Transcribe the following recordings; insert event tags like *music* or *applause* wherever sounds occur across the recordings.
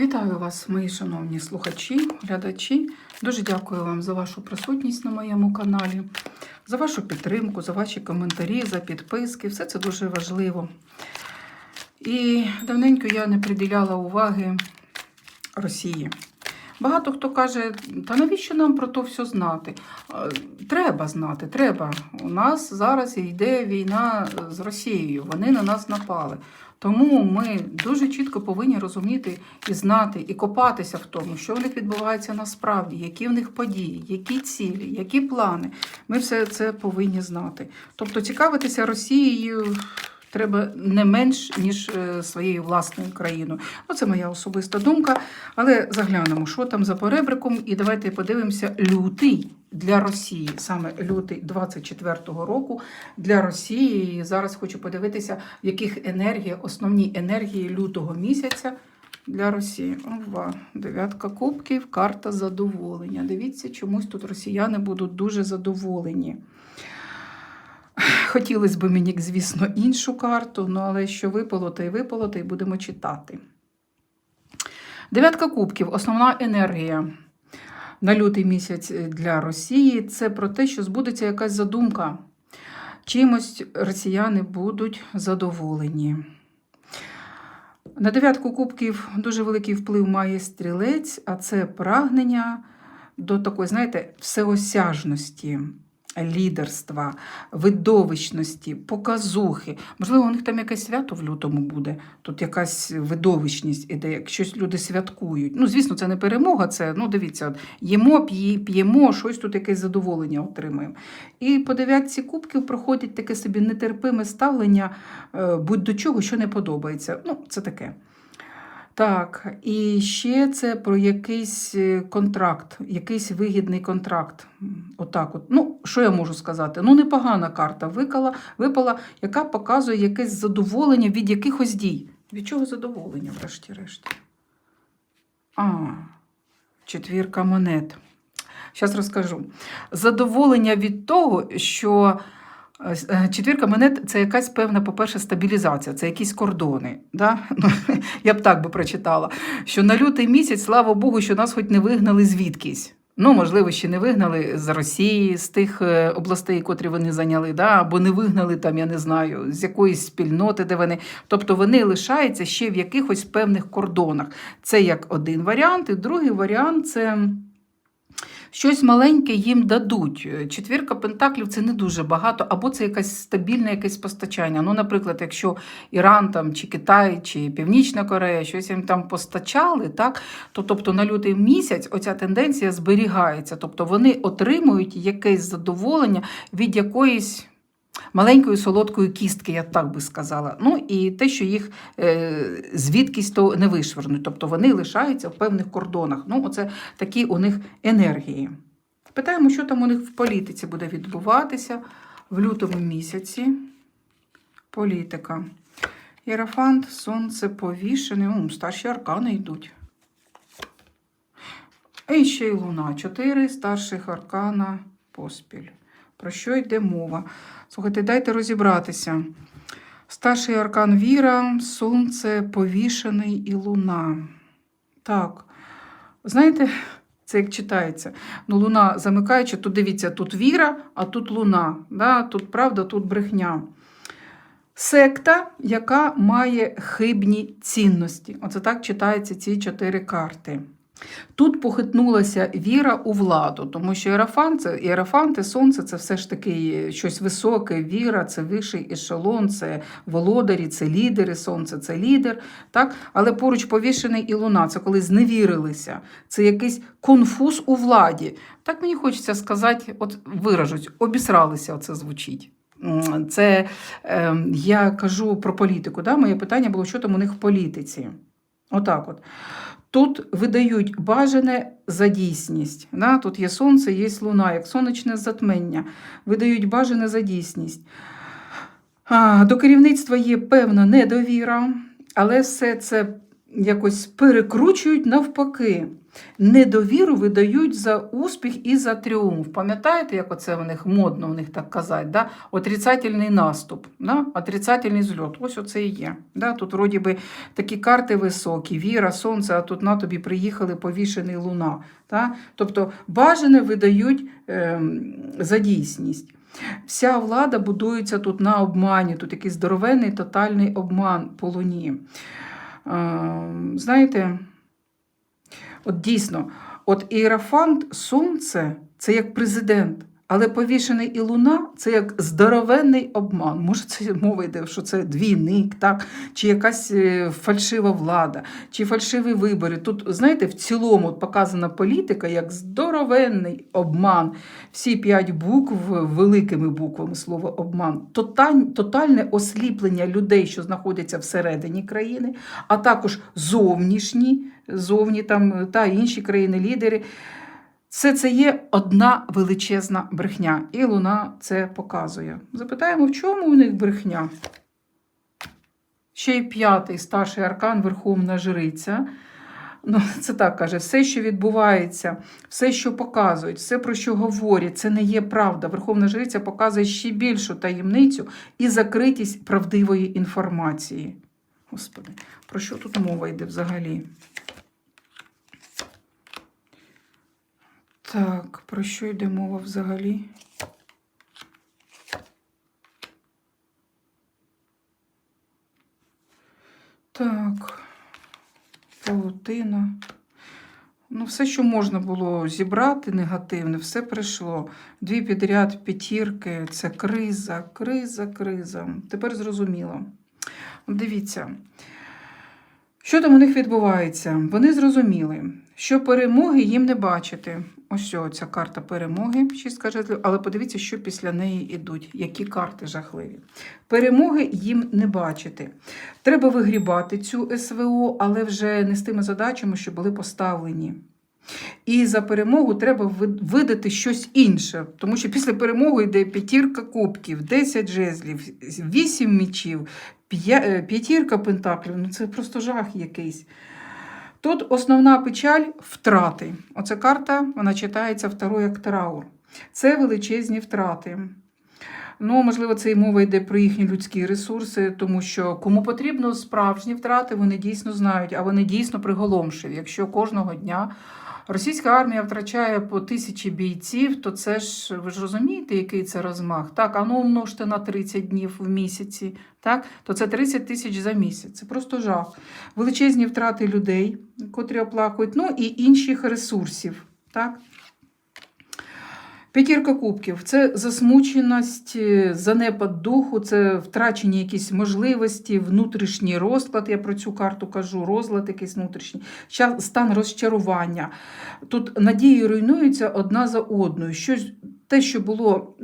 Вітаю вас, мої шановні слухачі, глядачі. Дуже дякую вам за вашу присутність на моєму каналі, за вашу підтримку, за ваші коментарі, за підписки. Все це дуже важливо. І давненько я не приділяла уваги Росії. Багато хто каже, та навіщо нам про то все знати? Е, Треба знати, треба. У нас зараз йде війна з Росією, вони на нас напали. Тому ми дуже чітко повинні розуміти і знати, і копатися в тому, що в них відбувається насправді, які в них події, які цілі, які плани. Ми все це повинні знати. Тобто цікавитися Росією треба не менш, ніж е, своєю власною країною. Оце моя особиста думка. Але заглянемо, що там за перебриком, і давайте подивимося лютий для Росії, саме лютий 24-го року для Росії. І зараз хочу подивитися, яких енергія, основні енергії лютого місяця. Для Росії. Ова, дев'ятка кубків, карта задоволення. Дивіться, чомусь тут росіяни будуть дуже задоволені. Хотілося б мені, звісно, іншу карту, ну але що випало, то й випало, то й будемо читати. Дев'ятка кубків основна енергія на лютий місяць для Росії це про те, що збудеться якась задумка. Чимось росіяни будуть задоволені. На дев'ятку кубків дуже великий вплив має стрілець, а це прагнення до такої, знаєте, всеосяжності, лідерства, видовищності, показухи. Можливо, у них там якесь свято в лютому буде. Тут якась видовищність іде, як щось люди святкують. Ну, звісно, це не перемога, це, ну, дивіться, їмо, п'ємо, щось тут якесь задоволення отримуємо. І по дев'ятці кубків проходить таке собі нетерпиме ставлення е, будь до чого, що не подобається. Ну, це таке. Так, і ще це про якийсь е, контракт, якийсь вигідний контракт. Отак от. Ну, що я можу сказати? Ну, непогана карта випала, випала, яка показує якесь задоволення від якихось дій. Від чого задоволення, врешті-решт? А, четвірка монет. Зараз розкажу. Задоволення від того, що четвірка монет це якась певна, по-перше, стабілізація, це якісь кордони. Да? Ну, *laughs* я б так би прочитала. Що на лютий місяць, слава Богу, що нас хоч не вигнали звідкись. Ну, можливо, ще не вигнали з Росії, з тих е, областей, котрі вони зайняли, да? або не вигнали там, я не знаю, з якоїсь спільноти, де вони. Тобто вони лишаються ще в якихось певних кордонах. Це як один варіант, і другий варіант це. Щось маленьке їм дадуть. Четвірка пентаклів це не дуже багато, або це якесь стабільне якесь постачання. Ну, наприклад, якщо Іран там, чи Китай, чи Північна Корея щось їм там постачали, так, то тобто на лютий місяць оця тенденція зберігається. Тобто вони отримують якесь задоволення від якоїсь. Маленької солодкої кістки, я так би сказала. Ну і те, що їх е, звідкись то не вишвернуть. Тобто вони лишаються в певних кордонах. Ну, оце такі у них енергії. Питаємо, що там у них в політиці буде відбуватися в лютому місяці. Політика. Єрафант, сонце повішене. Ум, старші аркани йдуть. І ще й луна. Чотири старших аркана поспіль. Про що йде мова? Слухайте, дайте розібратися. Старший аркан віра, сонце, повішений і луна. Так, знаєте, це як читається. Ну, луна замикаючи, тут дивіться, тут віра, а тут луна. Да? Тут правда, тут брехня. Секта, яка має хибні цінності. Оце так читаються ці чотири карти. Тут похитнулася віра у владу, тому що іерафант, це, іерафанти, сонце це все ж таки щось високе, віра, це вищий ешелон, це володарі, це лідери, сонце це лідер. Так? Але поруч повішений і луна, це коли зневірилися, це якийсь конфуз у владі. Так мені хочеться сказати, от виражуть, обісралися, оце звучить. Це е, я кажу про політику. Да? Моє питання було, що там у них в політиці. Отак от. Тут видають бажане за дійсність. Да? Тут є сонце, є луна, як сонячне затмення. Видають бажане за дійсність. А, до керівництва є певна недовіра, але все це якось перекручують навпаки. Недовіру видають за успіх і за тріумф. Пам'ятаєте, як оце в них модно у них так казати? Да? Отрицательний наступ, да? отрицательний зльот. Ось оце і є. Да? Тут вроді би такі карти високі, віра, сонце, а тут на тобі приїхали повішений луна. Да? Тобто бажане видають ем, за дійсність. Вся влада будується тут на обмані, тут якийсь здоровенний тотальний обман по луні. Ем, знаєте, от дійсно, от Іерафант Сонце це як президент, але повішений і луна це як здоровенний обман. Може, це мова йде, що це двійник, так? чи якась е, фальшива влада, чи фальшиві вибори. Тут, знаєте, в цілому показана політика як здоровенний обман. Всі п'ять букв великими буквами слово обман. Тоталь- Тотальне осліплення людей, що знаходяться всередині країни, а також зовнішні, зовні там та інші країни-лідери. Все це є одна величезна брехня, і Луна це показує. Запитаємо, в чому у них брехня? Ще й п'ятий старший аркан Верховна Жриця. Ну, *laughs* це так каже: все, що відбувається, все, що показують, все, про що говорять, це не є правда. Верховна Жриця показує ще більшу таємницю і закритість правдивої інформації. Господи, про що тут мова йде взагалі? Так, про що йде мова взагалі? Так, паутина. Ну, все, що можна було зібрати негативне, все прийшло. Дві підряд п'ятірки це криза, криза, криза. Тепер зрозуміло. Дивіться, що там у них відбувається? Вони зрозуміли, що перемоги їм не бачити. Ось ця карта перемоги, шістка жезлів, але подивіться, що після неї йдуть, які карти жахливі. Перемоги їм не бачити. Треба вигрібати цю СВО, але вже не з тими задачами, що були поставлені. І за перемогу треба видати щось інше, тому що після перемоги йде п'ятірка кубків, 10 жезлів, 8 мічів, п'ятірка пентаклів. Ну це просто жах якийсь. Тут основна печаль втрати. Оця карта вона читається второй як траур. Це величезні втрати. Ну, можливо, це і мова йде про їхні людські ресурси, тому що кому потрібно справжні втрати, вони дійсно знають, а вони дійсно приголомшиві. Якщо кожного дня російська армія втрачає по тисячі бійців, то це ж ви ж розумієте, який це розмах? Так, а ну умножте на 30 днів в місяці, так, то це 30 тисяч за місяць. Це просто жах. Величезні втрати людей, котрі оплакують, ну і інших ресурсів. Так? П'ятірка кубків це засмученість, е, занепад духу, це втрачені якісь можливості, внутрішній розклад. Я про цю карту кажу, розлад якийсь внутрішній, стан розчарування. Тут надії руйнуються одна за одною. Щось те, що було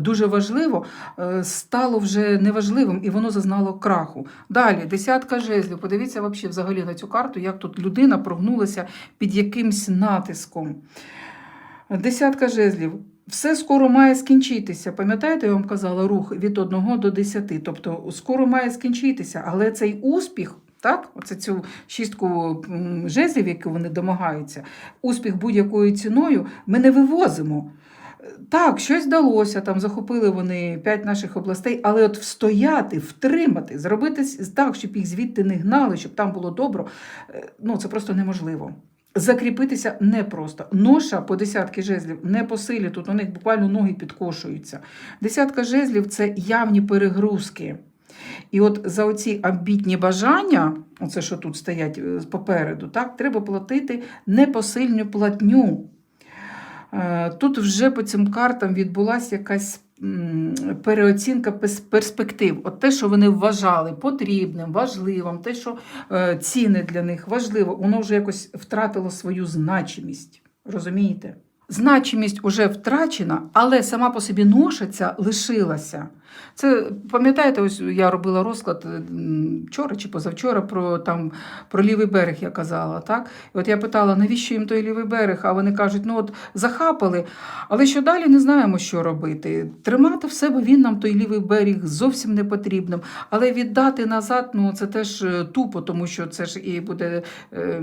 дуже важливо, е, стало вже неважливим і воно зазнало краху. Далі, десятка жезлів. Подивіться взагалі на цю карту, як тут людина прогнулася під якимсь натиском. Десятка жезлів. Все скоро має скінчитися. Пам'ятаєте, я вам казала рух від 1 до 10. Тобто скоро має скінчитися, але цей успіх. Так, оце цю шістку жезлів, яку вони домагаються, успіх будь-якою ціною ми не вивозимо. Так, щось вдалося, там захопили вони п'ять наших областей, але от встояти, втримати, зробити так, щоб їх звідти не гнали, щоб там було добро, е, ну це просто неможливо. Закріпитися непросто. Ноша по десятки жезлів не по силі, тут у них буквально ноги підкошуються. Десятка жезлів це явні перегрузки. І от за оці амбітні бажання, оце що тут стоять е, попереду, так, треба платити непосильну платню. Е, Тут вже по цим картам відбулася якась переоцінка перспектив. От те, що вони вважали потрібним, важливим, те, що е, ціни для них важливо, воно вже якось втратило свою значимість. Розумієте? Значимість уже втрачена, але сама по собі ноша ця лишилася. Це пам'ятаєте, ось я робила розклад вчора чи позавчора про там про лівий берег, я казала. Так? І от я питала, навіщо їм той лівий берег? А вони кажуть, ну от захапали, але що далі не знаємо, що робити. Тримати в себе він нам той лівий берег зовсім не потрібним. Але віддати назад, ну це теж е, тупо, тому що це ж і буде е,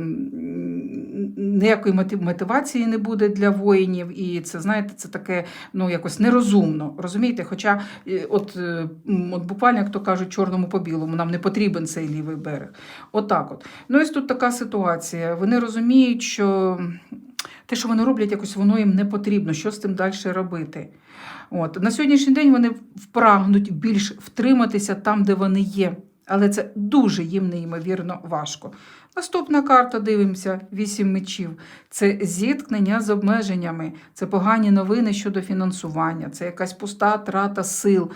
ніякої мотивації не буде для воїнів, і це, знаєте, це таке ну, якось нерозумно. Розумієте? Хоча, е, от, е, от буквально, як то кажуть, чорному по білому, нам не потрібен цей лівий берег. Отак от. Ну, ось тут така ситуація. Вони розуміють, що те, що вони роблять, якось воно їм не потрібно. Що з цим далі робити? От. На сьогоднішній день вони впрагнуть більш втриматися там, де вони є. Але це дуже їм неймовірно важко. Наступна карта, дивимося, вісім мечів. Це зіткнення з обмеженнями, це погані новини щодо фінансування, це якась пуста трата сил,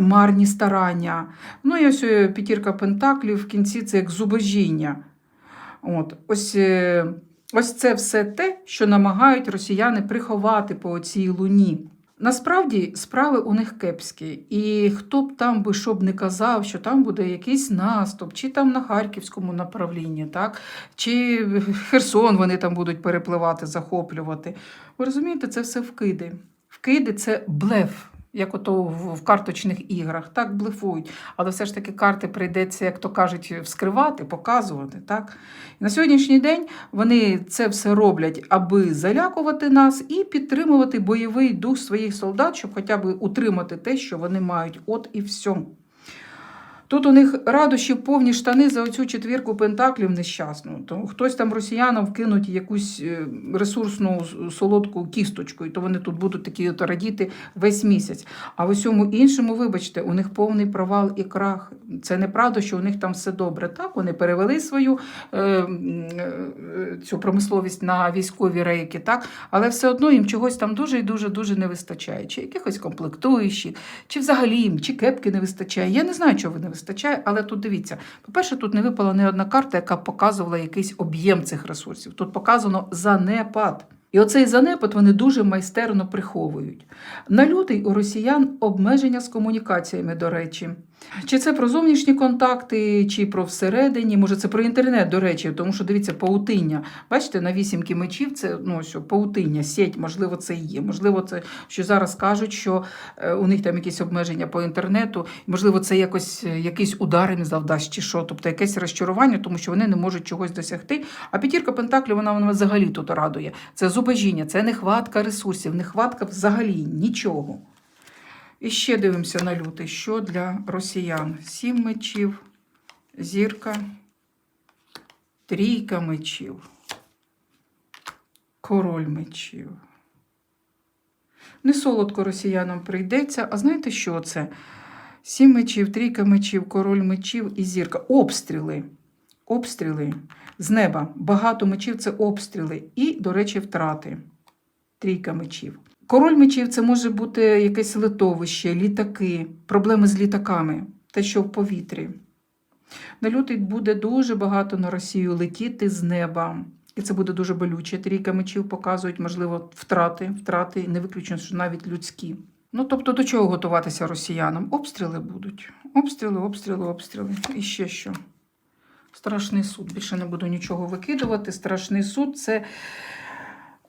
марні старання. Ну і ось е, п'ятірка пентаклів в кінці це як зубожіння. От, ось, е, ось це все те, що намагають росіяни приховати по цій луні. Насправді справи у них кепські, і хто б там би щоб не казав, що там буде якийсь наступ, чи там на харківському направлінні, так? чи Херсон вони там будуть перепливати, захоплювати. Ви розумієте, це все вкиди. Вкиди це блеф, як ото в, карточних іграх. Так блефують. Але все ж таки карти прийдеться, як то кажуть, вскривати, показувати. Так? На сьогоднішній день вони це все роблять, аби залякувати нас і підтримувати бойовий дух своїх солдат, щоб хоча б утримати те, що вони мають. От і все. Тут у них радощі повні штани за оцю четвірку пентаклів нещасну. То хтось там росіянам вкинуть якусь е, ресурсну солодку кісточку, і то вони тут будуть такі радіти весь місяць. А в усьому іншому, вибачте, у них повний провал і крах. Це неправда, що у них там все добре. Так, вони перевели свою е, е, цю промисловість на військові рейки, так, але все одно їм чогось там дуже і дуже дуже не вистачає. Чи якихось комплектуючих, чи взагалі їм, чи кепки не вистачає. Я не знаю, чого не вистачає, але тут дивіться. По-перше, тут не випала не одна карта, яка показувала якийсь об'єм цих ресурсів. Тут показано занепад. І оцей занепад вони дуже майстерно приховують. На лютий у росіян обмеження з комунікаціями, до речі. Чи це про зовнішні контакти, чи про всередині, може це про інтернет, до речі, тому що дивіться, паутиння. Бачите, на вісімки мечів це ну, що, паутиння, сеть, можливо, це і є. Можливо, це що зараз кажуть, що е, у них там якісь обмеження по інтернету, можливо, це якось е, якийсь удар їм завдасть, чи що, тобто якесь розчарування, тому що вони не можуть чогось досягти. А п'ятірка пентаклів вона, вона взагалі тут радує. Це зубожіння, це нехватка ресурсів, нехватка взагалі нічого. І ще дивимося на лютий. Що для росіян? Сім мечів, зірка, трійка мечів, король мечів. Не солодко росіянам прийдеться. А знаєте, що це? Сім мечів, трійка мечів, король мечів і зірка. Обстріли. Обстріли з неба. Багато мечів це обстріли. І, до речі, втрати. Трійка мечів. Король мечів це може бути якесь литовище, літаки, проблеми з літаками, те, що в повітрі. На лютий буде дуже багато на Росію летіти з неба. І це буде дуже болюче. Трійка мечів показують, можливо, втрати, втрати, не виключено, що навіть людські. Ну, тобто, до чого готуватися росіянам? Обстріли будуть. Обстріли, обстріли, обстріли. І ще що. Страшний суд. Більше не буду нічого викидувати. Страшний суд це.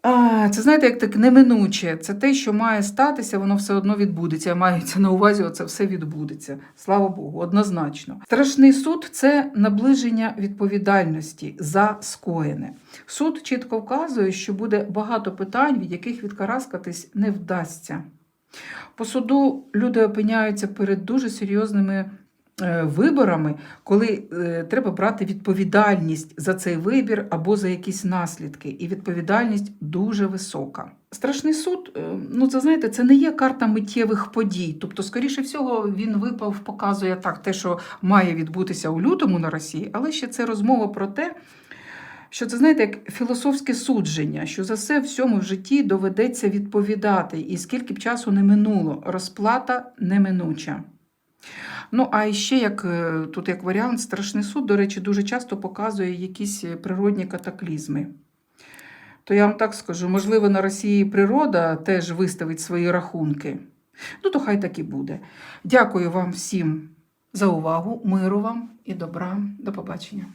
А, це знаєте, як так неминуче. Це те, що має статися, воно все одно відбудеться. Мається на увазі, це все відбудеться. Слава Богу, однозначно. Страшний суд це наближення відповідальності за скоєне. Суд чітко вказує, що буде багато питань, від яких відкараскатись не вдасться. По суду люди опиняються перед дуже серйозними виборами, коли е, треба брати відповідальність за цей вибір або за якісь наслідки. І відповідальність дуже висока. Страшний суд, е, ну це знаєте, це не є карта миттєвих подій. Тобто, скоріше всього, він випав, показує так, те, що має відбутися у лютому на Росії, але ще це розмова про те. Що це знаєте, як філософське судження, що за все всьому в житті доведеться відповідати, і скільки б часу не минуло, розплата неминуча. Ну, а ще як е, тут як варіант, страшний суд, до речі, дуже часто показує якісь е, природні катаклізми. То я вам так скажу, можливо, на Росії природа теж виставить свої рахунки. Ну, то хай так і буде. Дякую вам всім за увагу, миру вам і добра. До побачення.